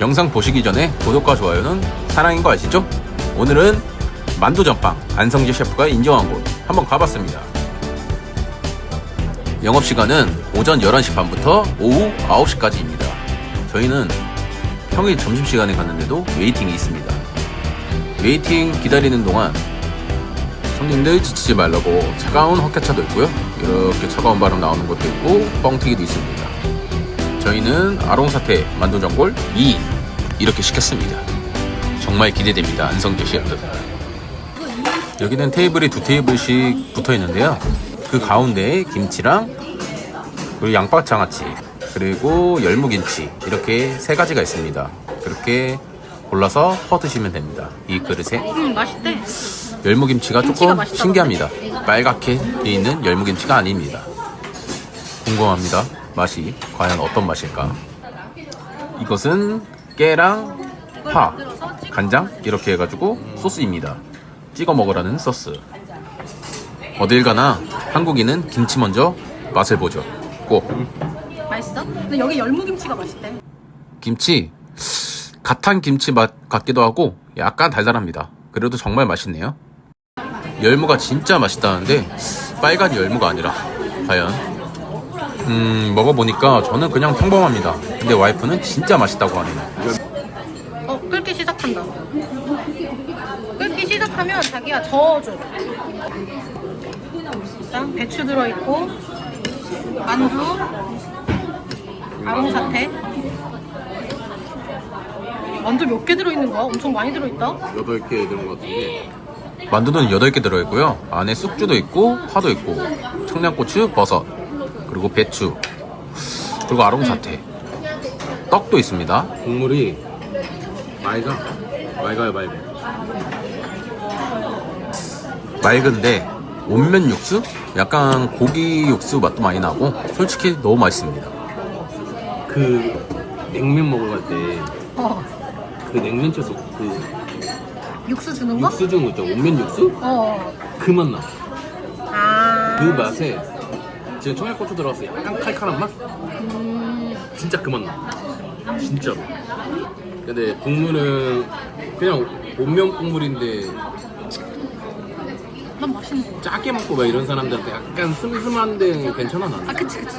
영상 보시기 전에 구독과 좋아요는 사랑인 거 아시죠? 오늘은 만두 전빵 안성재 셰프가 인정한 곳 한번 가봤습니다. 영업시간은 오전 11시 반부터 오후 9시까지입니다. 저희는 평일 점심시간에 갔는데도 웨이팅이 있습니다. 웨이팅 기다리는 동안 손님들 지치지 말라고 차가운 헛개차도 있고요. 이렇게 차가운 바람 나오는 것도 있고 뻥튀기도 있습니다. 저희는 아롱사태 만두전골 2인 이렇게 시켰습니다. 정말 기대됩니다. 안성재 셰프. 여기는 테이블이 두 테이블씩 붙어 있는데요. 그 가운데에 김치랑 그리고 양파장아찌 그리고 열무김치 이렇게 세 가지가 있습니다. 그렇게 골라서 퍼 드시면 됩니다. 이 그릇에 음 맛있대. 열무김치가 김치가 조금 신기합니다. 빨갛게 돼 있는 열무김치가 아닙니다. 궁금합니다. 맛이 과연 어떤 맛일까? 이것은 깨랑 파, 간장 이렇게 해가지고 소스입니다. 찍어 먹으라는 소스. 어딜 가나 한국인은 김치 먼저 맛을 보죠. 꼭 맛있어? 근데 여기 열무김치가 맛있대. 김치 갓한 김치 맛 같기도 하고 약간 달달합니다. 그래도 정말 맛있네요. 열무가 진짜 맛있다는데 빨간 열무가 아니라 과연 음 먹어보니까 저는 그냥 평범합니다. 근데 와이프는 진짜 맛있다고 하네요. 어 끓기 시작한다. 끓기 시작하면 자기가 저어줘. 일단 배추 들어있고 만두, 아롱사태. 만두 몇 개 들어있는 거야? 엄청 많이 들어있다. 8개 들은 것 같은데 만두는 8개 들어있고요. 안에 쑥주도 있고 파도 있고 청양고추, 버섯 그리고 배추 그리고 아롱사태 떡도 있습니다. 국물이 맑아 맑아요 맑아 맑은데 온면 육수? 약간 고기 육수 맛도 많이 나고 솔직히 너무 맛있습니다. 그 냉면 먹으러 갈때그어 냉면채 속그 육수 주는 거? 육수 주는 거 있죠 온면 육수? 어. 그 맛 나. 아. 그 맛에 지금 청양고추 들어가서 약간 칼칼한 맛? 음, 진짜 그 맛 나. 진짜로. 근데 국물은 그냥 온면 국물인데 난 맛있는 거. 짜게 먹고 막 이런 사람들한테 약간 슴슴한데 괜찮아 나. 아 그치 그치.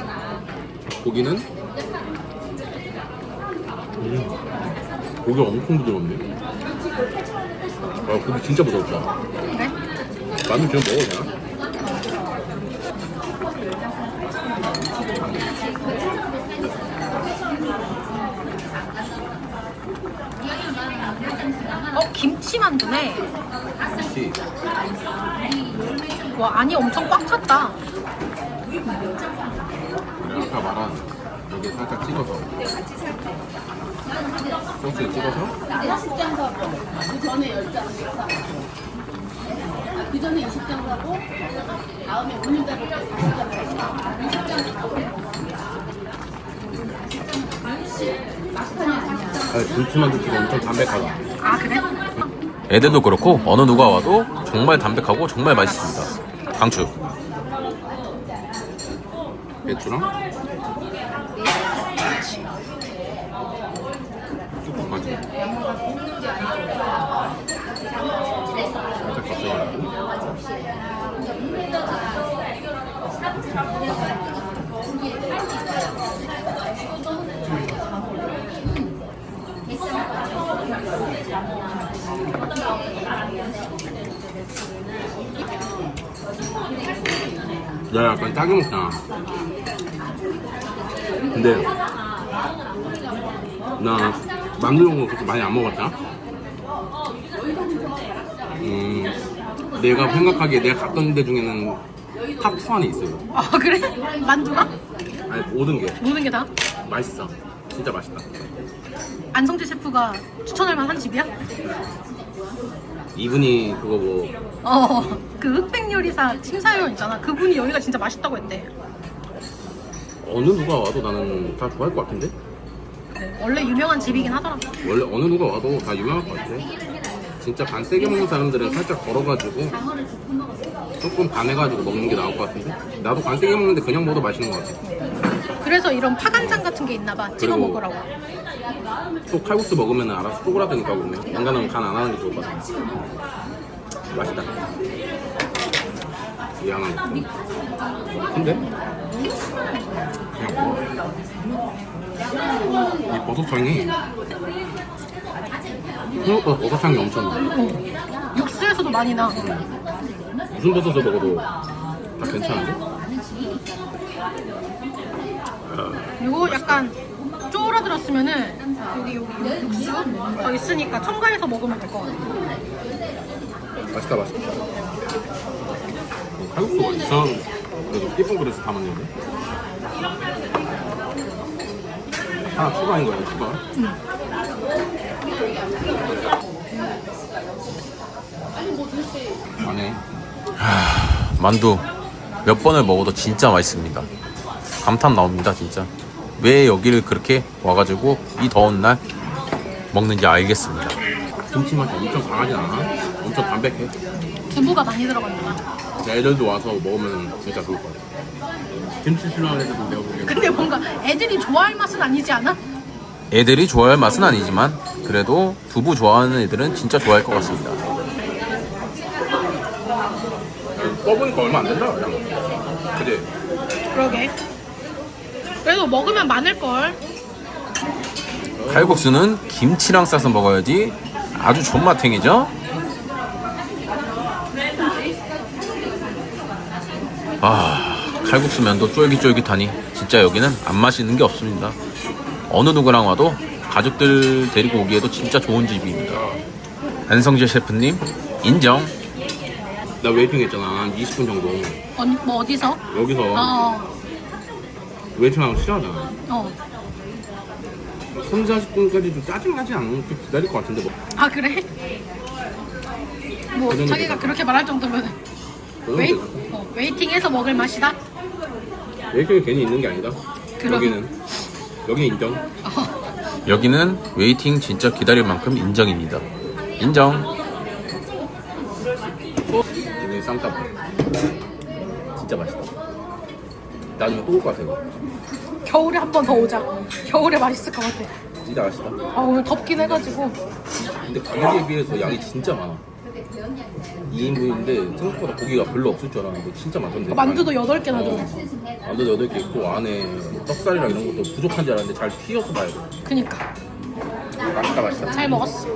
고기는 음, 고기가 엄청 부드럽네. 아, 고기 진짜 부드럽다. 그래? 만두 지금 먹어도 되나? 어 김치 만두네. 그렇지. 와 안이 엄청 꽉 찼다. 그래, 아까 말한 여기 살짝 찍어서 소스에 찍어서 그 전에 10장 그 전에 20장 사고 다음에 5년 잡을 때 40장 사고 20장 아니, 불치만두 지금 엄청 담백하다. 아 그래? 애들도 그렇고 어느 누가 와도 정말 담백하고 정말 맛있습니다. 강추. 배추랑 쑥까지 살짝 겉들어가고 야 약간 짜게 먹잖아 근데 나 만두 이런 거 그렇게 많이 안 먹었다 음 내가 생각하기에 내가 갔던 데 중에는 탑2 안에 있어요 아 그래? 만두가? 아니 모든 게 모든 게 다? 맛있어 진짜 맛있다 안성재 셰프가 추천할 만한 집이야? 이분이 그거 뭐 어 그 흑백 요리사 심사위원 있잖아. 그분이 여기가 진짜 맛있다고 했대. 어느 누가 와도 나는 다 좋아할 것 같은데 네, 원래 유명한 집이긴 하더라고. 원래 어느 누가 와도 다 유명할 것 같아 진짜 간 세게 먹는 사람들은 살짝 걸어가지고 조금 반해가지고 먹는 게 나을 것 같은데 나도 간 세게 먹는데 그냥 먹어도 맛있는 것 같아 그래서 이런 파간장 같은 게 있나 봐. 찍어 그리고- 먹으라고. 또 칼국수 먹으면 알아서 쪼그라드니까 보면 앵간하면 간 안 하는 게 좋을 것 같아. 맛있다. 이 하나 있고 근데? 그냥 먹어 이 버섯향이. 생각보다 버섯향이 엄청 나 육수에서도 많이 나. 무슨 버섯을 먹어도 다 괜찮은데? 그리고 약간 쪼그라들었으면은 여기 여기 육수 더 있으니까 첨가해서 먹으면 될 것 같아. 맛있다 맛있다 어, 칼국수가 이상한 그래도 예쁜 그릇에 담았는데 하나 추가인 거야 추가 안에 만두 몇 번을 먹어도 진짜 맛있습니다. 감탄 나옵니다, 진짜. 왜 여기를 그렇게 와가지고 이 더운 날 먹는지 알겠습니다. 김치 맛이 엄청 강하진 않아 엄청 담백해 두부가 많이 들어간다. 애들도 와서 먹으면 진짜 좋을 것 같아 김치 싫어하는 애들도 내가 보기엔 근데 뭔가 애들이 좋아할 맛은 아니지 않아? 애들이 좋아할 맛은 아니지만 그래도 두부 좋아하는 애들은 진짜 좋아할 것 같습니다. 써보니까 얼마 안 된다 그냥 그지? 그러게. 그래도 먹으면 많을 걸. 칼국수는 김치랑 싸서 먹어야지 아주 존맛탱이죠? 아, 칼국수 면도 쫄깃쫄깃하니 진짜 여기는 안 맛있는 게 없습니다. 어느 누구랑 와도 가족들 데리고 오기에도 진짜 좋은 집입니다. 안성재 셰프님 인정. 나 웨이팅 했잖아 한 20분 정도 어디, 뭐 어디서? 여기서 어, 거 싫어하잖아 어. 3, 40분까지도 짜증나지 않게 기다릴 것 같은데 뭐 아 그래? 뭐 그런 자기가 얘기다. 그렇게 말할 정도면 그런 웨이, 게 어, 웨이팅해서 먹을 맛이다? 웨이팅이 괜히 있는 게 아니다 그럼. 여기는 여기는 인정 어. 여기는 웨이팅 진짜 기다릴 만큼 인정입니다. 인정. 여기 쌈밥 진짜 맛있다 나중에 또 올 것 같아 이거 겨울에 한 번 더 오자. 겨울에 맛있을 것 같아. 진짜 맛있다 아 오늘 덥긴 해가지고 근데 가격에 비해서 양이 진짜 많아 2인분인데 생각보다 고기가 별로 없을 줄 알았는데 진짜 많던데 만두도 8개나 들어. 만두도 8개 있고 안에 떡살이랑 이런 것도 부족한 줄 알았는데 잘 튀어서 봐야 돼 그니까 맛있다 맛있다 잘 먹었어.